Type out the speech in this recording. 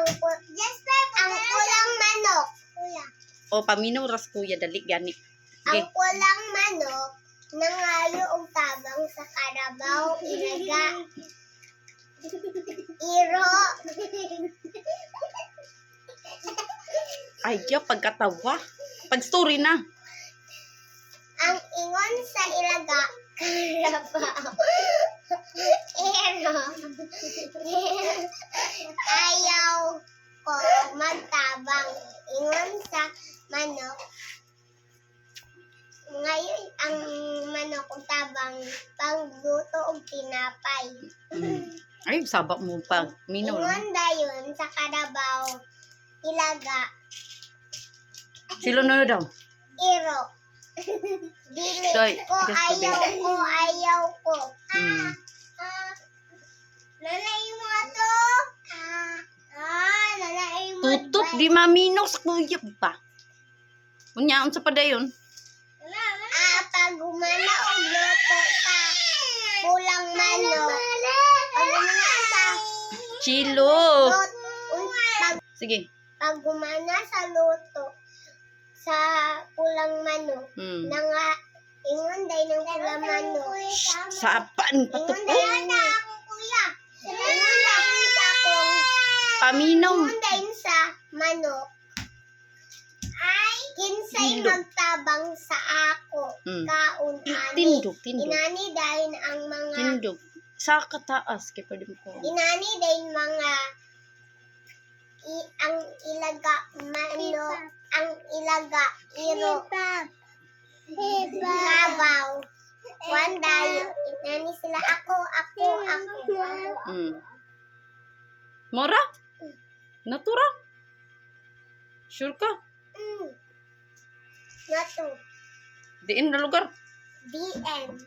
ang pu- ang pulang manok. O, paminaw ras kuya, dali gani. Ang Okay. pulang manok nangayo og tabang sa karabaw ilaga. Iro. Ay, kaya pagkatawa. Pag story na. ang ingon sa ilaga karabaw. Iro. Manok. Ngayon, ang manok og tabang pangluto og tinapay. Mm. Ay, sabak mo pa. Minaw lang. Ingon dayon sa karabaw. Ilaga. Silo na daw. Iro. Dili Doy, ko, ayaw ko, ayaw ko. Mm. Ah, nanay mo to. Ah, ah, nanay mo. Tutot, di maminaw sa kuya pa. Unya, sa padayon. Ah, pag gumana og luto sa pulang manok. Pag gumana sa Chilo. Sige. pag gumana sa luto sa pulang manok, Mm. nanga ingon day ng pulang manok. Sapan pa to. Ingon day na ako kuya. Ingon day sa akong Paminaw. ingon day sa manok. Ay, kinsay Dilo. magtabang sa ako. Mm. Kaun ani. Tindog, tindog. Inani dahil ang mga Tindog. Sa kataas, kay pwede mo ko. inani dahil mga i, ang ilaga manok, ang ilaga iro. Kabaw. One day, inani sila ako, ako, ako. Mm. Mora? Natura? Sure ka? Mm. Nato. Diin na lugar. End.